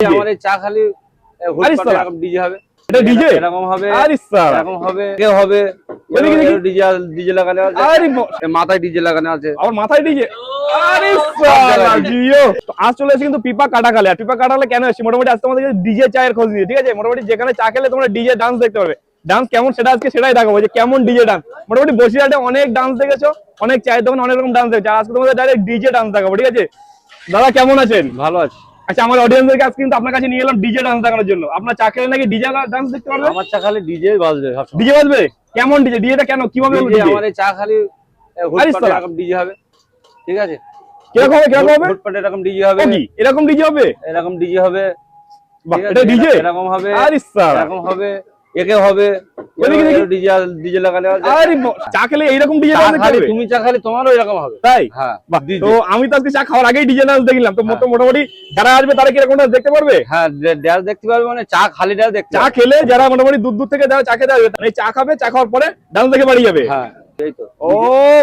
আমার এই চা খালি হুট আরে করে সালা। এরকম ডিজে হবে। এটা ডিজে এরকম হবে এরকম হবে কে হবে? ডিজে ডিজে লাগানো আছে। আরে ব- এ মাথায় ডিজে লাগানো আছে। আমার মাথায় ডিজে আরে সালা জিও তো আজ চলে এসেছি কিন্তু পিপা কাটাকালে আর পিপা কাটাকালে কেন এসেছি? মোটামুটি আজ তোমাদের ডিজে চায়ের খোঁজ নিয়ে ঠিক আছে? মোটামুটি যেখানে চা খেলে তোমরা ডিজে ডান্স দেখতে পারবে। ডান্স কেমন সেটা আজকে সেটাই দেখাবো যে কেমন ডিজে ডান্স মোটামুটি বসিরহাটে অনেক ডান্স দেখেছ অনেক চায়ের দোকানে অনেক রকম ডান্স দেখেছ। আজকে তোমাদের ডাইরেক্ট ডিজে ডান্স দেখাবো ঠিক আছে? দাদা কেমন আছেন? ভালো আছে। আচ্ছা আমার অডিয়েন্সদেরকে আজকে কিন্তু আপনার কাছে নিয়ে এলাম ডিজে ডান্স দেখানোর জন্য। আপনার চা খেলে নাকি ডিজে ডান্স দেখতে পারবে আমার চা খালি ডিজে বাজবে ডিজে বাজবে? কেমন ডিজে ডিজেটা কেন? কীভাবে DJ? আমার চা খালি। এরকম ডিজে হবে। ঠিক আছে? কীরকম হবে কীরকম হবে? এরকম ডিজে হবে। এরকম ডিজে হবে? এরকম ডিজে হবে? এটা ডিজে এরকম হবে। আরে সালা। এরকম হবে। একে হবে। হ্যাঁ আমি তো আজকে চা খাওয়ার আগেই দেখলাম। তো মোটা- হ্যাঁ। মোটামুটি যারা আসবে তারা কি এরকম dance দেখতে পারবে? হ্যাঁ দেখতে পারবে মানে চা খালি দেখতে চা খেলে যারা মোটামুটি দূর দূর থেকে যারা চা খেতে আসবে চা খাবে চা খাওয়ার পরে ডান্স দেখে বাড়ি যাবে। হ্যাঁ ও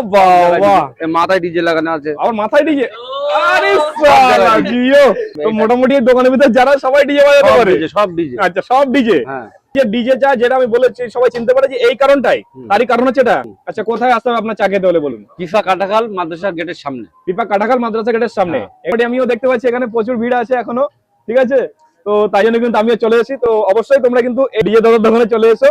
বাবা এ মাথায় ডিজে লাগানো আছে। আমার মাথায় ডিজে আরে তো মোটামুটি দোকানের ভিতরে যারা সবাই ডিজে বাজাতে পারে। সব ডিজে। আচ্ছা সব ডিজে? হ্যাঁ। যে ডিজে চা যেটা আমি বলেছি সবাই চিনতে পারে যে এই কারণটাই। তারই কারণ হচ্ছে এটা। আচ্ছা কোথায় আসতে হবে আপনার চা খেতে হলে বলুন? পিপা কাটাখাল মাদ্রাসা গেটের সামনে। পিপা কাটাখাল মাদ্রাসা গেটের সামনে। হ্যাঁ। এবারে আমিও দেখতে পাচ্ছি এখানে প্রচুর ভিড় আছে এখনও। ঠিক আছে? তো তাই জন্য কিন্তু আমিও চলে এসেছি। তো অবশ্যই তোমরা কিন্তু এই ডিজে দাদার দোকানে চলে এসো।